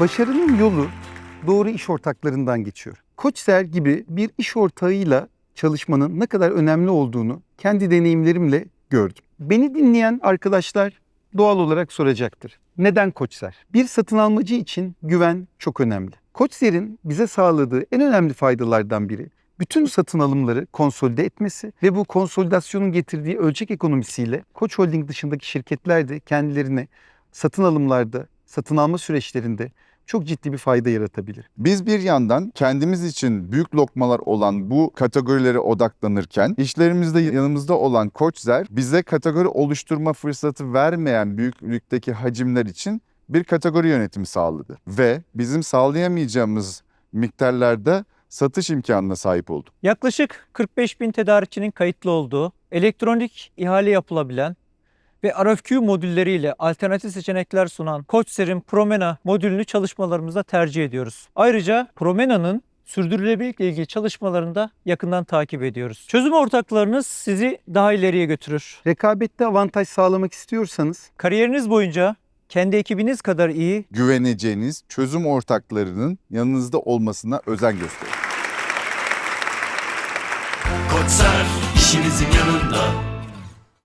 Başarının yolu doğru iş ortaklarından geçiyor. Koçser gibi bir iş ortağıyla çalışmanın ne kadar önemli olduğunu kendi deneyimlerimle gördüm. Beni dinleyen arkadaşlar doğal olarak soracaktır. Neden Koçser? Bir satın almacı için güven çok önemli. Koçser'in bize sağladığı en önemli faydalardan biri bütün satın alımları konsolide etmesi ve bu konsolidasyonun getirdiği ölçek ekonomisiyle Koç Holding dışındaki şirketler de kendilerine satın alımlarda, satın alma süreçlerinde çok ciddi bir fayda yaratabilir. Biz bir yandan kendimiz için büyük lokmalar olan bu kategorilere odaklanırken işlerimizde yanımızda olan Koçzer bize kategori oluşturma fırsatı vermeyen büyüklükteki hacimler için bir kategori yönetimi sağladı. Ve bizim sağlayamayacağımız miktarlarda satış imkanına sahip olduk. Yaklaşık 45 bin tedarikçinin kayıtlı olduğu, elektronik ihale yapılabilen ve RFQ modülleriyle alternatif seçenekler sunan Koçser'in Promena modülünü çalışmalarımızda tercih ediyoruz. Ayrıca Promena'nın sürdürülebilirlikle ilgili çalışmalarını da yakından takip ediyoruz. Çözüm ortaklarınız sizi daha ileriye götürür. Rekabette avantaj sağlamak istiyorsanız Kariyeriniz boyunca kendi ekibiniz kadar iyi Güveneceğiniz çözüm ortaklarının yanınızda olmasına özen gösterin. Koçser işinizin yanında